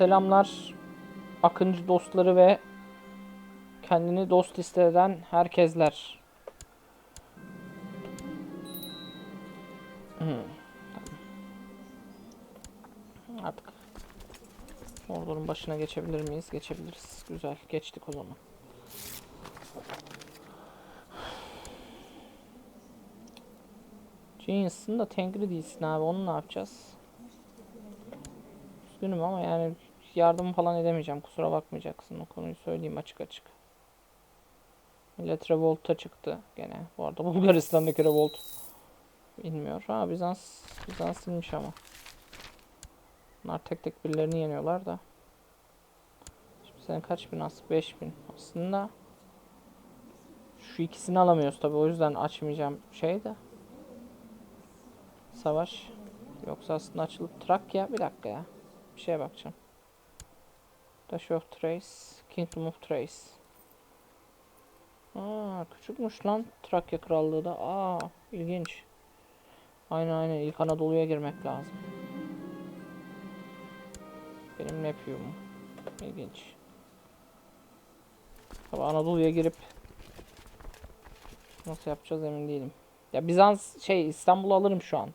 Selamlar Akıncı dostları ve kendini dost hisseden herkesler. Hmm, tamam. Artık ordunun başına geçebilir miyiz? Geçebiliriz. Güzel. Geçtik o zaman. Jeans'ın da Tengri değilsin abi. Onu ne yapacağız? Üzgünüm ama yani yardım falan edemeyeceğim. Kusura bakmayacaksın. O konuyu söyleyeyim açık açık. Millet Revolt'a çıktı gene. Bu arada Bulgaristan'daki Revolt bilmiyor. Ha Bizans Bizans silmiş ama. Bunlar tek tek birilerini yeniyorlar da. Şimdi senin kaç bin as? 5000. Aslında şu ikisini alamıyoruz tabi o yüzden açmayacağım şey de. Savaş. Yoksa aslında açılıp Trakya bir dakika ya. Bir şeye bakacağım. Dash of Thrace, Kingdom of Thrace. Aa, küçükmüş lan Trakya Krallığı da. Aa, ilginç. Aynen aynen ilk Anadolu'ya girmek lazım. Benim nephew İlginç. Tabi Anadolu'ya girip nasıl yapacağız emin değilim. Ya Bizans şey İstanbul'u alırım şu an.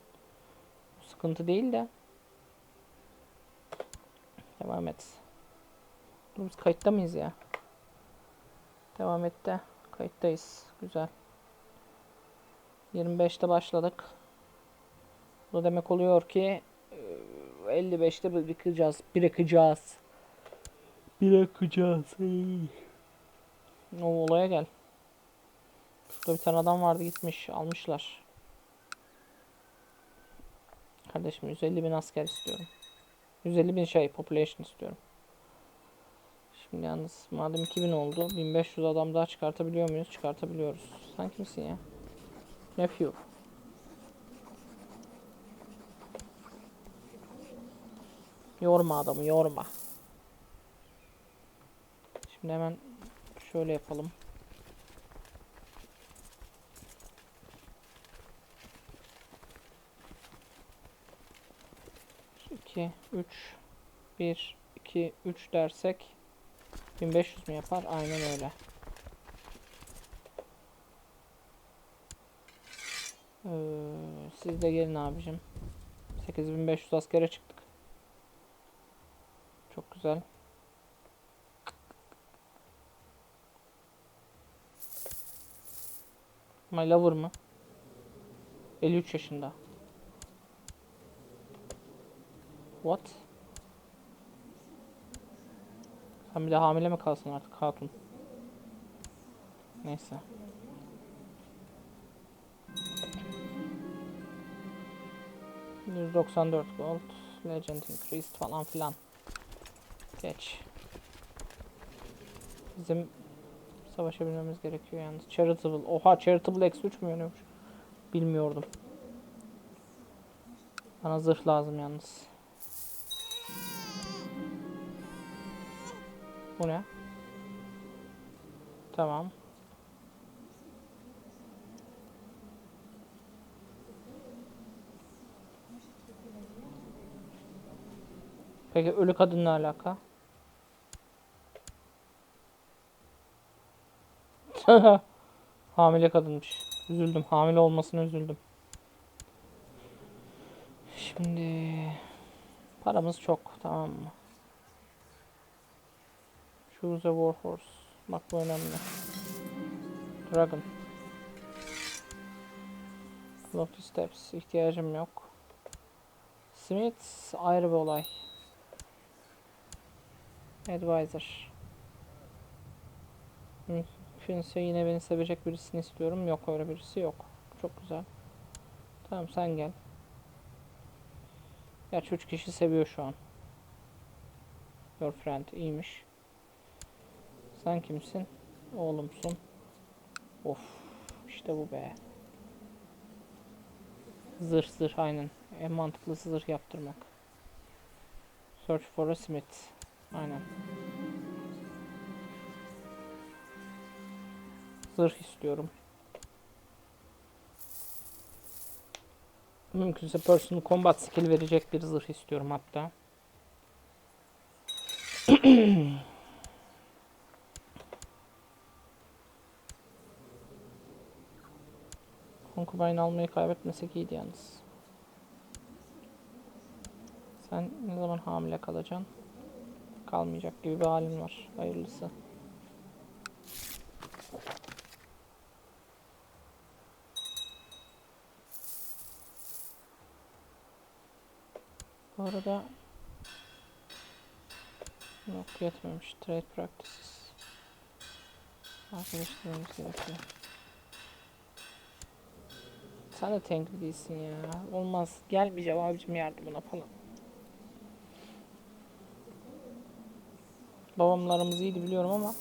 Sıkıntı değil de. Devam et. Dur biz kayıtta mıyız ya? Devam et de. Kayıttayız. Güzel. 25'te başladık. Bu demek oluyor ki e, 55'te bırakacağız. Bırakacağız. Bırakacağız. O olaya gel. Şurada bir tane adam vardı gitmiş. Almışlar. Kardeşim 150 bin asker istiyorum. 150 bin şey population istiyorum. Şimdi yalnız madem 2000 oldu 1500 adam daha çıkartabiliyor muyuz? Çıkartabiliyoruz. Sen kimsin ya? Nephew. Yorma adamı yorma. Şimdi hemen şöyle yapalım. İki, üç, bir, iki, üç dersek 1500 mi yapar? Aynen öyle. Ee, siz de gelin abicim. 8500 askere çıktık. Çok güzel. My lover mı? 53 yaşında. What? Sen bir de hamile mi kalsın artık hatun? Neyse. ...194 gold... ...legend increased falan filan... ...geç... ...bizim... ...savaşabilmemiz gerekiyor yalnız... ...charitable... ...oha charitable x3 mü yönüyormuş... ...bilmiyordum... ...bana zırh lazım yalnız... Bu ne? Tamam. Peki ölü kadınla alaka? Hamile kadınmış. Üzüldüm. Hamile olmasına üzüldüm. Şimdi paramız çok tamam mı? Choose a warhorse. Bak bu önemli. Dragon. Lofty Steps. ihtiyacım yok. Smith ayrı bir olay. Advisor. Mümkünse yine beni sevecek birisini istiyorum. Yok öyle birisi yok. Çok güzel. Tamam sen gel. Gerçi 3 kişi seviyor şu an. Your friend iyiymiş. Sen kimsin? Oğlumsun. Of. işte bu be. Zırh zırh aynen. En mantıklısı zırh yaptırmak. Search for a smith. Aynen. Zırh istiyorum. Mümkünse personal combat skill verecek bir zırh istiyorum hatta. Concubine almayı kaybetmesek iyiydi yalnız. Sen ne zaman hamile kalacaksın? Kalmayacak gibi bir halin var. Hayırlısı. Bu arada Yok yetmemiş. Trade practices. Arkadaşlarımız gerekiyor. Sen de tankli değilsin ya. Olmaz. Gelmeyeceğim abicim yardımına falan. Babamlarımız iyiydi biliyorum ama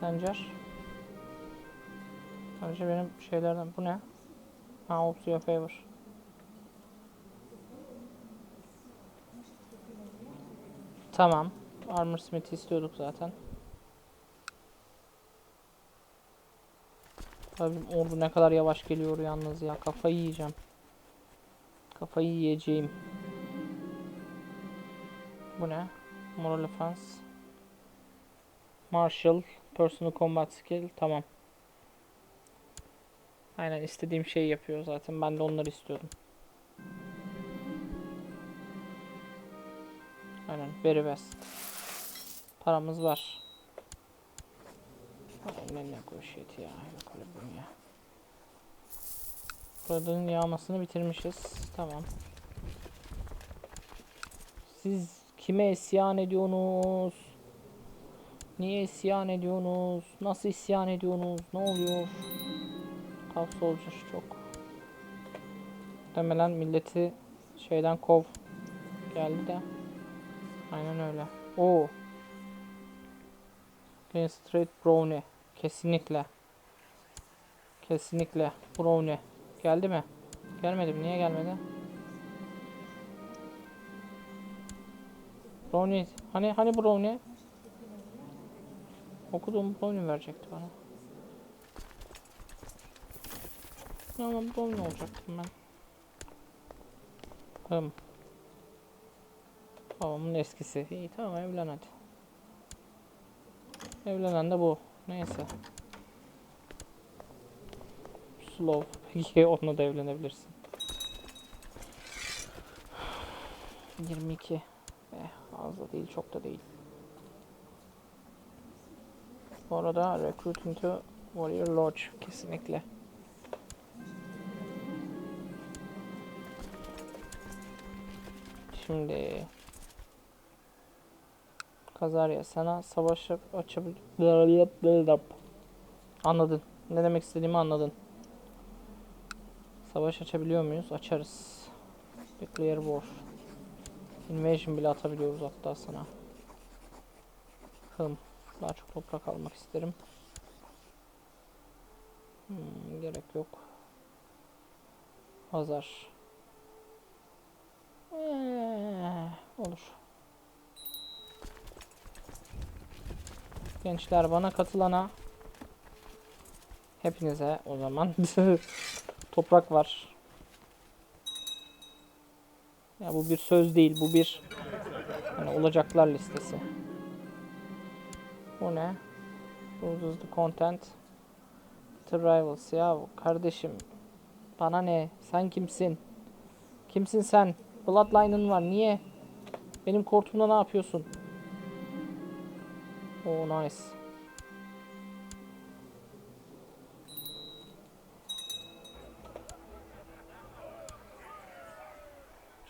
Sencer Önce benim şeylerden bu ne? Ha Ops your favor. Tamam. Armor Smith istiyorduk zaten. Abim ordu ne kadar yavaş geliyor yalnız ya. Kafayı yiyeceğim. Kafayı yiyeceğim. Bu ne? Moral Offense. Marshall. Personal Combat Skill. Tamam. Aynen istediğim şeyi yapıyor zaten. Ben de onları istiyordum. Aynen. Very best. Paramız var. Aynen ne negotiate ya. Öyle bir ya. Buranın yağmasını bitirmişiz. Tamam. Siz kime isyan ediyorsunuz? Niye isyan ediyorsunuz? Nasıl isyan ediyorsunuz? Ne oluyor? Soldier çok. Muhtemelen milleti şeyden kov geldi de. Aynen öyle. Oo. Green Straight Brownie. Kesinlikle. Kesinlikle. Brownie. Geldi mi? Gelmedi mi? Niye gelmedi? Brownie. Hani hani Brownie? Okuduğum Brownie verecekti bana. Ama Brownie olacaktım ben. Hım. Babamın eskisi. İyi tamam evlen hadi. Evlenen de bu. Neyse. Slow. Peki onunla da evlenebilirsin. 22. Eh az da değil çok da değil. Bu arada Recruit into Warrior Lodge kesinlikle. Şimdi Kazarya sana savaş açabilir. Anladın. Ne demek istediğimi anladın. Savaş açabiliyor muyuz? Açarız. Declare war. Invasion bile atabiliyoruz hatta sana. Hım. Daha çok toprak almak isterim. Hmm, gerek yok. Pazar. Ee, olur. Gençler bana katılana hepinize o zaman toprak var. Ya bu bir söz değil, bu bir hani olacaklar listesi. Bu ne? The content. The rivals ya kardeşim. Bana ne? Sen kimsin? Kimsin sen? Bloodline'ın var. Niye? Benim kortumda ne yapıyorsun? Oh nice.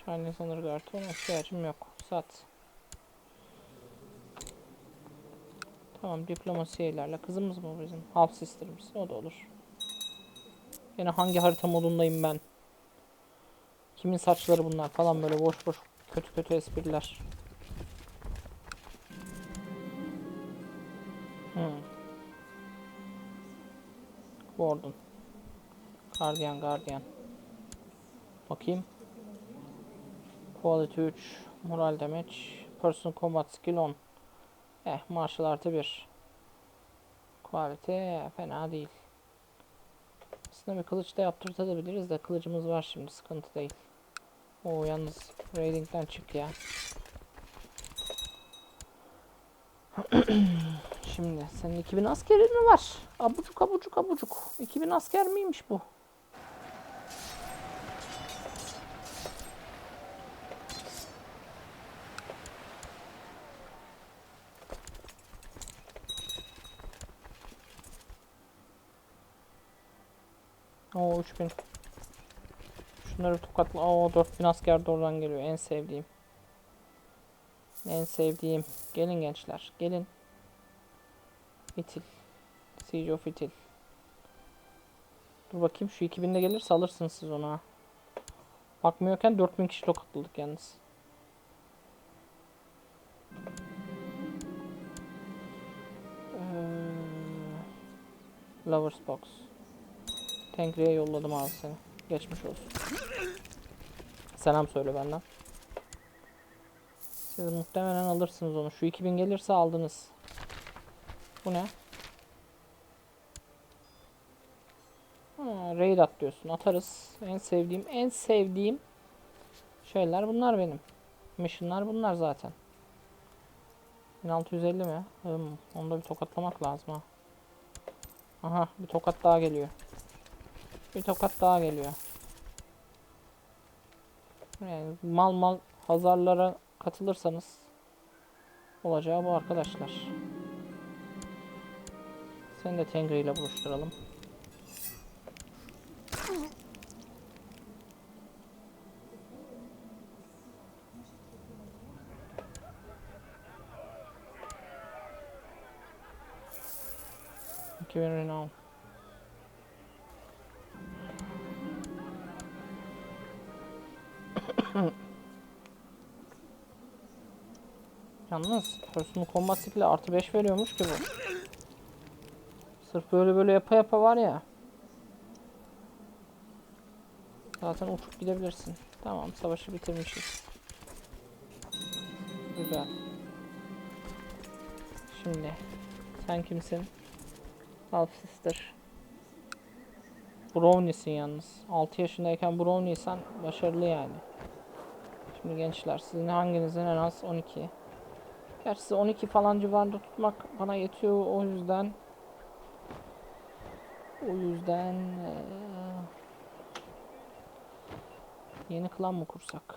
Chinese Honor Guard ona ihtiyacım yok. Sat. Tamam diplomasi ilerle. Kızımız mı bizim? Half sister'ımız. O da olur. Yine hangi harita modundayım ben? Kimin saçları bunlar falan böyle boş boş kötü kötü espriler. Hmm. Warden. Guardian Guardian. Bakayım. Quality 3. Moral damage. Person combat skill 10. Eh martial artı 1. Quality fena değil. Aslında bir kılıç da yaptırtabiliriz de kılıcımız var şimdi sıkıntı değil. Oo yalnız raiding'den çık ya. Şimdi senin 2000 askerin mi var? Abucuk abucuk abucuk. 2000 asker miymiş bu? Oo 3000. Şunları tokatla. Oo 4000 asker de oradan geliyor. En sevdiğim. En sevdiğim. Gelin gençler. Gelin. İtil. Siege of İtil. Dur bakayım şu 2000'de gelirse alırsınız siz onu ha. Bakmıyorken 4000 kişi tokatladık yalnız. Ee, Lovers Box. Tankri'ye yolladım abi seni. Geçmiş olsun. Selam söyle benden. Siz muhtemelen alırsınız onu. Şu 2000 gelirse aldınız. Bu ne? Ha, raid atlıyorsun. Atarız. En sevdiğim, en sevdiğim şeyler bunlar benim. Mission'lar bunlar zaten. 1650 mi? Hmm, onu da bir tokatlamak lazım ha. Aha bir tokat daha geliyor. Bir tokat daha geliyor. Yani mal mal hazarlara katılırsanız olacağı bu arkadaşlar. Seni de Tengri ile buluşturalım. İki bin renown. Yalnız Personal Combat Skill'e artı 5 veriyormuş ki bu. Sırf böyle böyle yapa yapa var ya. Zaten uçup gidebilirsin. Tamam savaşı bitirmişiz. Güzel. Şimdi sen kimsin? Half Sister. Brownie'sin yalnız. 6 yaşındayken Brownie'sen başarılı yani. Şimdi gençler sizin hanginizin en az 12? Gerçi size 12 falan civarında tutmak bana yetiyor o yüzden o yüzden eee, yeni klan mı kursak?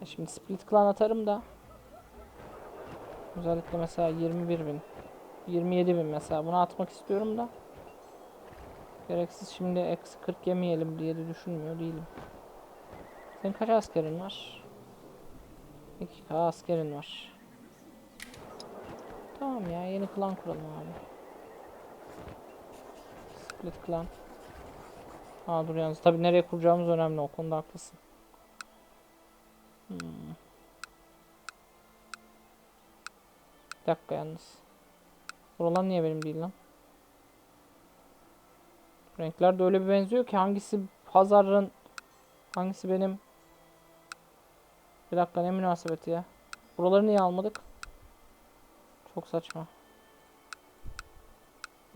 Ya şimdi split klan atarım da özellikle mesela 21 bin 27 bin mesela bunu atmak istiyorum da gereksiz şimdi eksi 40 yemeyelim diye de düşünmüyor değilim. Senin kaç askerin var? 2K askerin var. Tamam ya yeni klan kuralım abi. Split klan. Aa dur yalnız tabi nereye kuracağımız önemli o konuda haklısın. Hmm. Bir dakika yalnız. Buralar niye benim değil lan? Renkler de öyle bir benziyor ki hangisi Hazar'ın hangisi benim bir dakika ne münasebeti ya. Buraları niye almadık? Çok saçma.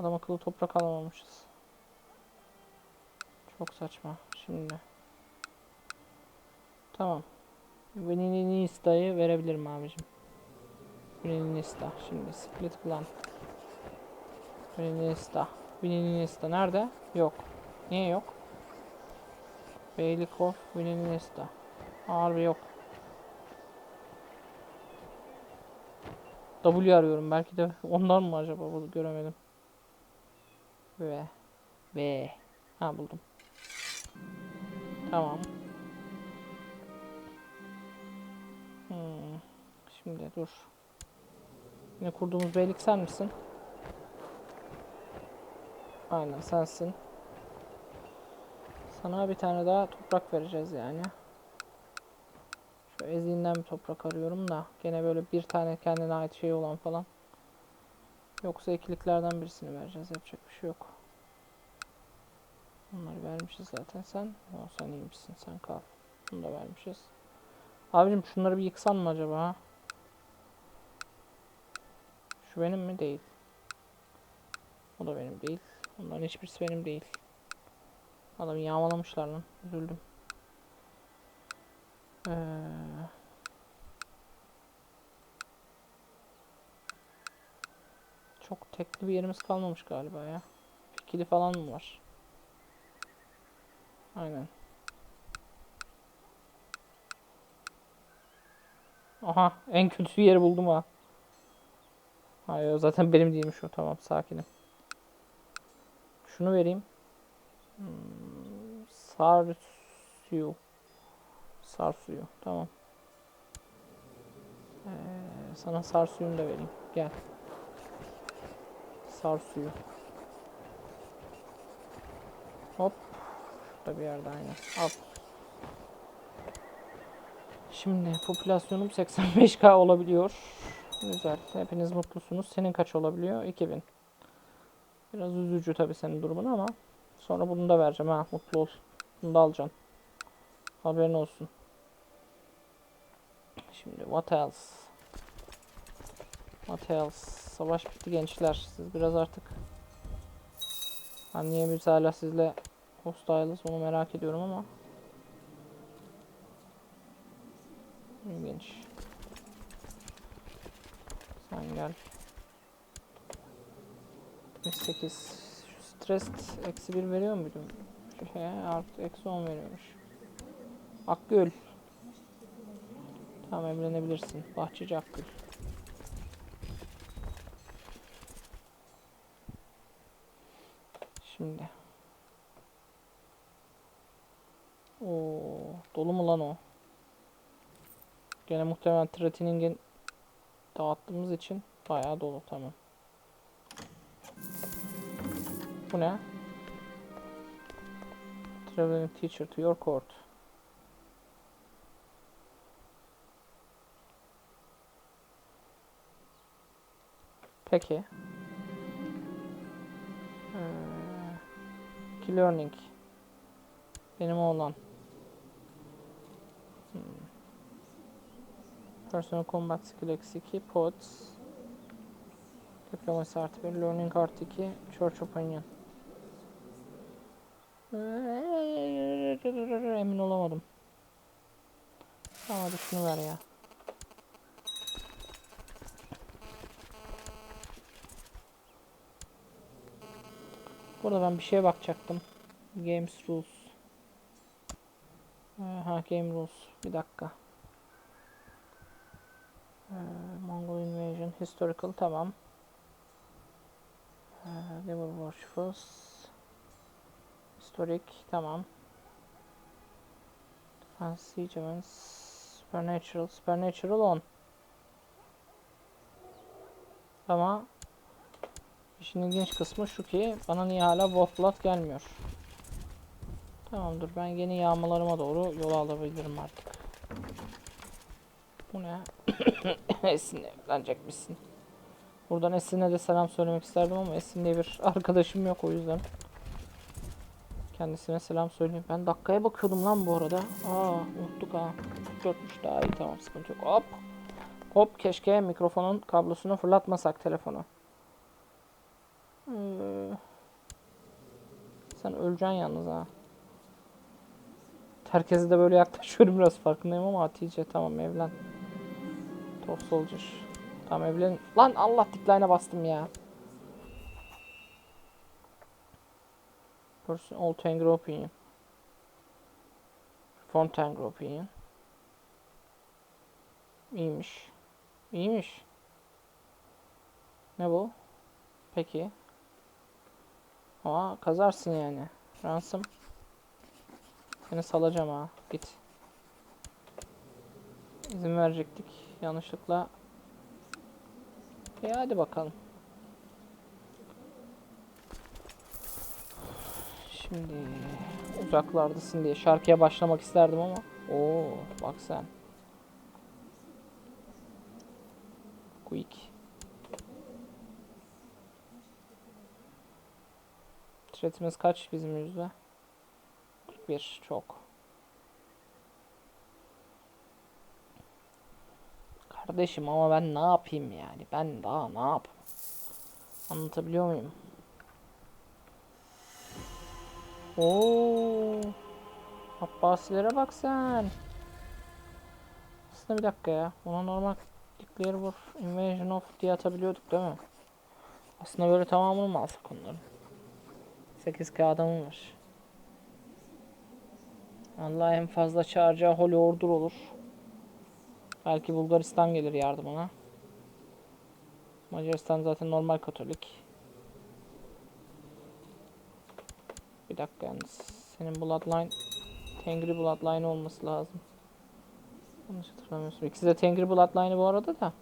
Adam akıllı toprak alamamışız. Çok saçma. Şimdi. Tamam. Vanilinista'yı verebilirim abicim. Vanilinista. Şimdi split clan. Vanilinista. Vanilinista nerede? Yok. Niye yok? Beylikov Vanilinista. Harbi yok. W arıyorum. Belki de ondan mı acaba bunu göremedim. Ve ve ha buldum. Tamam. Hmm. Şimdi dur. Yine kurduğumuz beylik sen misin? Aynen sensin. Sana bir tane daha toprak vereceğiz yani. Şu eziğinden bir toprak arıyorum da. Gene böyle bir tane kendine ait şey olan falan. Yoksa ikiliklerden birisini vereceğiz. Yapacak bir şey yok. Bunları vermişiz zaten sen. O sen iyiymişsin sen kal. Bunu da vermişiz. Abicim şunları bir yıksan mı acaba? Şu benim mi? Değil. O da benim değil. Onların hiçbirisi benim değil. Adamı yağmalamışlar lan. Üzüldüm. Ee, çok tekli bir yerimiz kalmamış galiba ya. İkili falan mı var? Aynen. Aha en kötü yeri buldum ha. Hayır zaten benim değilmiş o tamam sakinim. Şunu vereyim. Hmm, sar suyu. Sar suyu tamam. Ee, sana sar suyunu da vereyim. Gel. Sar suyu. Hop. Şurada bir yerde aynen. Al. Şimdi popülasyonum 85k olabiliyor. Güzel. Hepiniz mutlusunuz. Senin kaç olabiliyor? 2000. Biraz üzücü tabii senin durumun ama sonra bunu da vereceğim ha. Mutlu ol. Bunu da alacaksın. Haberin olsun. Şimdi what else? What else? Savaş bitti gençler. Siz biraz artık biz hala sizle hostile'ız onu merak ediyorum ama İlginç. Sen gel. 8 Şu stres eksi 1 veriyor muydum? Şu şeye artı eksi 10 veriyormuş. Akgül. Tamam evlenebilirsin. Bahçeci Akgül. Şimdi. Oo, dolu mu lan o? Gene muhtemelen Tratining'in dağıttığımız için bayağı dolu tamam. Bu ne? Traveling teacher to your court. Peki. Ee, key learning. Benim oğlan. Personal combat skill eksi 2. Pods. Diplomacy artı 1. Learning artı 2. Church opinion. Emin olamadım. Tamam hadi şunu ver ya. Burada ben bir şeye bakacaktım. Games rules. Ha game rules. Bir dakika. Ee, Mongol invasion historical tamam. Ee, Devil worshippers. Historic tamam. Defense siege Supernatural. Supernatural on. Ama işin ilginç kısmı şu ki bana niye hala Wolfblood gelmiyor. Tamamdır ben yeni yağmalarıma doğru yol alabilirim artık. Bu ne? Esin'le evlenecekmişsin. Buradan Esin'e de selam söylemek isterdim ama Esin diye bir arkadaşım yok o yüzden. Kendisine selam söyleyeyim. Ben dakikaya bakıyordum lan bu arada. Aa unuttuk ha. 44'müş daha iyi tamam sıkıntı yok. Hop. Hop keşke mikrofonun kablosunu fırlatmasak telefonu. Ee, sen öleceksin yalnız ha. Herkese de böyle yaklaşıyorum biraz farkındayım ama Hatice tamam evlen. Top Soldier. Tamam evlen. Lan Allah decline'a bastım ya. Person all Tango opinion. Reform Tango opinion. İyiymiş. İyiymiş. Ne bu? Peki. Ama kazarsın yani. Ransom. Seni salacağım ha. Git. İzin verecektik. Yanlışlıkla. E hadi bakalım. Şimdi uzaklardasın diye şarkıya başlamak isterdim ama. Oo bak sen. Quick. Threatimiz kaç bizim yüzde? 41 çok. Kardeşim ama ben ne yapayım yani? Ben daha ne yapayım? Anlatabiliyor muyum? Oo. Abbasilere bak sen. aslında bir dakika ya. Ona normal Declare War Invasion of diye atabiliyorduk değil mi? Aslında böyle tamamını mı alsak onların? 8k adamım var. Allah en fazla çağıracağı Holy Order olur. Belki Bulgaristan gelir yardımına. Macaristan zaten normal Katolik. Bir dakika yalnız. Senin Bloodline Tengri Bloodline olması lazım. Yanlış hatırlamıyorsun. İkisi de Tengri Bloodline'ı bu arada da.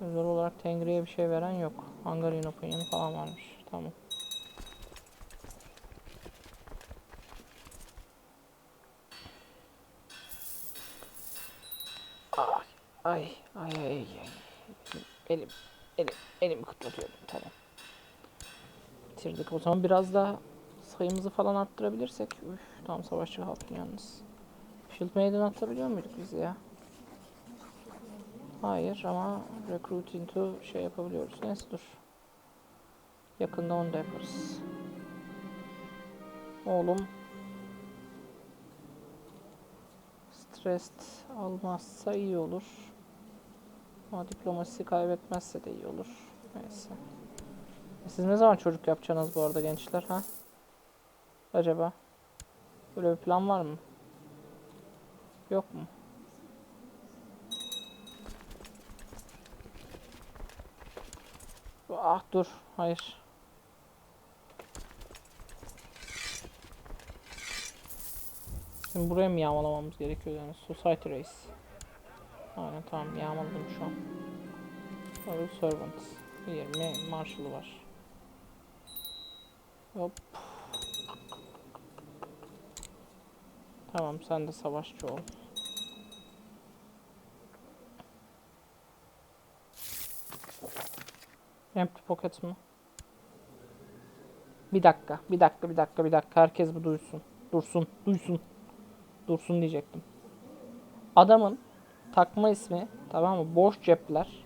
Özel olarak Tengri'ye bir şey veren yok. Hungarian Opinion falan varmış. Tamam. O zaman biraz daha sayımızı falan arttırabilirsek. Üf, tam savaşçı hatun yalnız. Shield Maiden atabiliyor muyduk biz ya? Hayır ama Recruit into şey yapabiliyoruz. Neyse dur. Yakında onu da yaparız. Oğlum. Stressed almazsa iyi olur. Ama diplomasi kaybetmezse de iyi olur. Neyse. Siz ne zaman çocuk yapacaksınız bu arada gençler ha? Acaba? Böyle bir plan var mı? Yok mu? Ah dur. Hayır. Şimdi buraya mı yağmalamamız gerekiyor yani? Society Race. Aynen tamam yağmaladım şu an. Royal Servants. 20 Marshall'ı var. Hop. Tamam sen de savaşçı ol. Empty pocket mı? Bir dakika, bir dakika, bir dakika, bir dakika. Herkes bu duysun. Dursun, duysun. Dursun diyecektim. Adamın takma ismi, tamam mı? Boş cepler.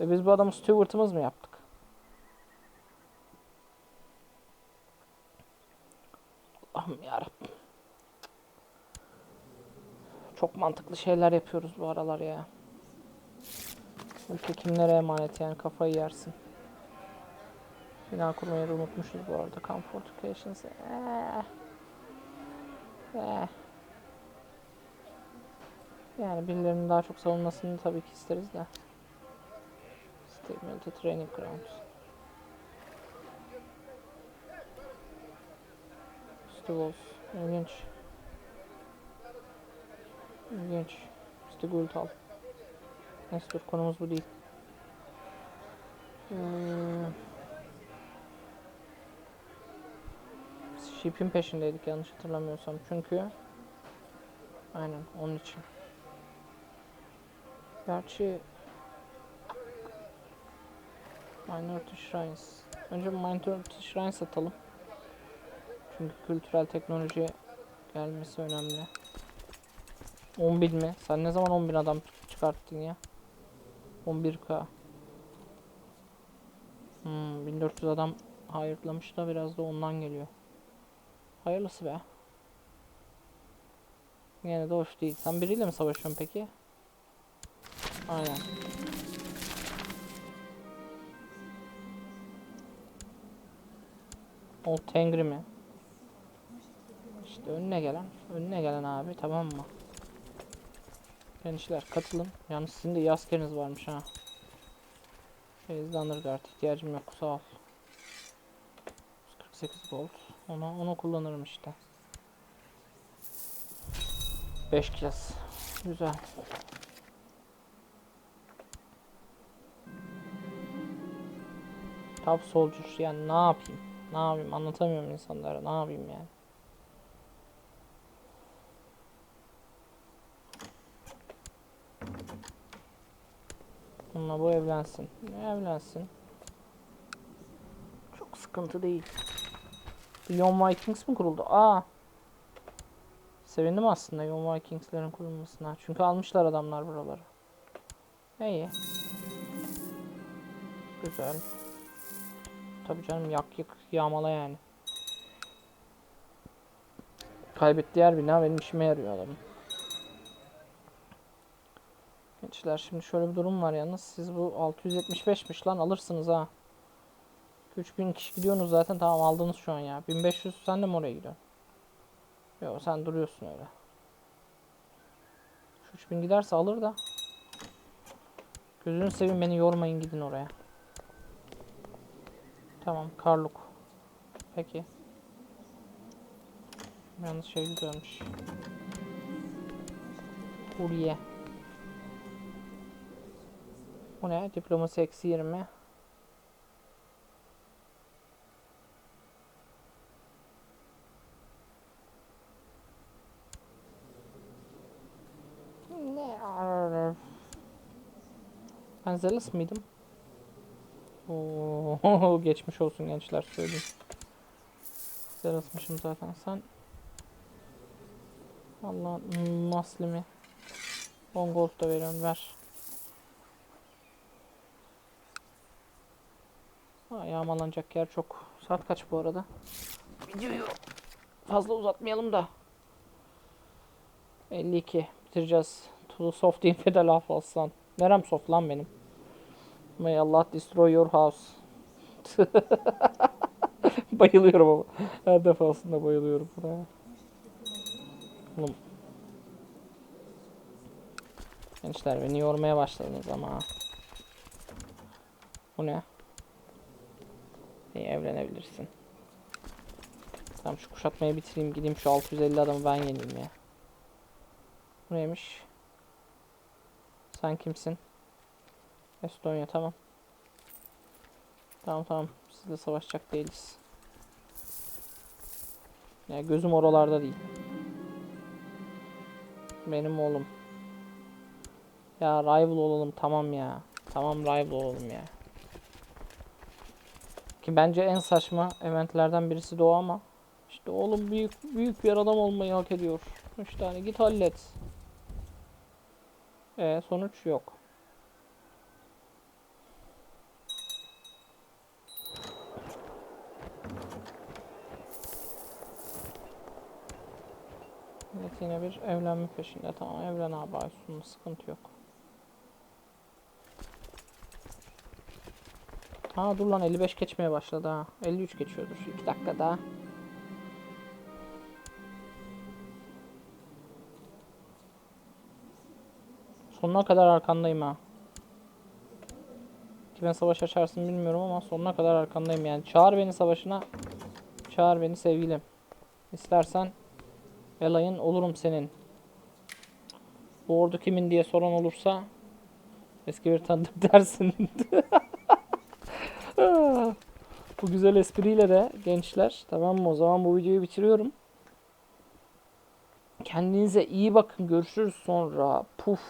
Ve biz bu adamı steward'ımız mı yaptık? Mantıklı şeyler yapıyoruz bu aralar ya. Ülke kimlere emanet yani kafayı yersin. Bina kurmayı da unutmuşuz bu arada. Comfortifications. Ee. Ee. Yani birilerinin daha çok savunmasını tabii ki isteriz de. State Military Training Grounds. Stivos. İlginç. İlginç. İşte Gultal. Neyse dur konumuz bu değil. Hmm. Ship'in peşindeydik yanlış hatırlamıyorsam. Çünkü aynen onun için. Gerçi Minority Shrines. Önce Minority Shrines satalım. Çünkü kültürel teknoloji gelmesi önemli. 10.000 mi? Sen ne zaman 10.000 adam çıkarttın ya? 11k. Hmm, 1400 adam hayırlamış da biraz da ondan geliyor. Hayırlısı be. Yine de hoş değil. Sen biriyle mi savaşıyorsun peki? Aynen. O Tengri mi? İşte önüne gelen, önüne gelen abi tamam mı? Gençler katılın. Yalnız sizin de iyi varmış ha. Phased Underguard ihtiyacım yok sağ ol. 148 gold. Onu, onu kullanırım işte. 5 kez. Güzel. Top Soldier yani ne yapayım? Ne yapayım? Anlatamıyorum insanlara. Ne yapayım yani? Bununla bu evlensin. Evlensin. Çok sıkıntı değil. Young Vikings mi kuruldu? Aa. Sevindim aslında Young Vikings'lerin kurulmasına. Çünkü almışlar adamlar buraları. İyi. Güzel. Tabii canım yak yak yağmala yani. Kaybettiği her bina benim işime yarıyor adamın. Gençler şimdi şöyle bir durum var yalnız. Siz bu 675'miş lan alırsınız ha. 3000 kişi gidiyorsunuz zaten tamam aldınız şu an ya. 1500 sen de mi oraya gidiyorsun? Yok sen duruyorsun öyle. Şu 3000 giderse alır da. Gözünü seveyim beni yormayın gidin oraya. Tamam Karluk. Peki. Yalnız şey güzelmiş. Kurye. Bu ne? Diploması eksi 20. Ne? Ben Zealous mıydım? Oo, geçmiş olsun gençler söyleyeyim. Zealous'mışım zaten. Sen Allah Maslimi 10 gold da veriyorsun ver. Yağmalanacak yer çok. Saat kaç bu arada? Videoyu fazla uzatmayalım da. 52 bitireceğiz. To the soft infidel half alsan. Nerem soft lan benim? May Allah destroy your house. bayılıyorum ama. Her defasında bayılıyorum buraya. Oğlum. Gençler beni yormaya başladınız ama. Bu ne? İyi evlenebilirsin. Tamam şu kuşatmayı bitireyim gideyim şu 650 adamı ben yeneyim ya. Bu neymiş? Sen kimsin? Estonya tamam. Tamam tamam sizle savaşacak değiliz. Ya gözüm oralarda değil. Benim oğlum. Ya rival olalım tamam ya. Tamam rival olalım ya. Ki bence en saçma eventlerden birisi de o ama. İşte oğlum büyük büyük bir adam olmayı hak ediyor. Üç tane git hallet. E sonuç yok. Evet yine bir evlenme peşinde. Tamam evlen abi Aysun'un sıkıntı yok. Ha dur lan 55 geçmeye başladı ha. 53 geçiyordur. 2 dakika daha. Sonuna kadar arkandayım ha. Kime savaş açarsın bilmiyorum ama sonuna kadar arkandayım yani. Çağır beni savaşına. Çağır beni sevgilim. İstersen Elay'ın olurum senin. Bu ordu kimin diye soran olursa eski bir tanıdık dersin. Bu güzel espriyle de gençler tamam mı? O zaman bu videoyu bitiriyorum. Kendinize iyi bakın. Görüşürüz sonra. Puf.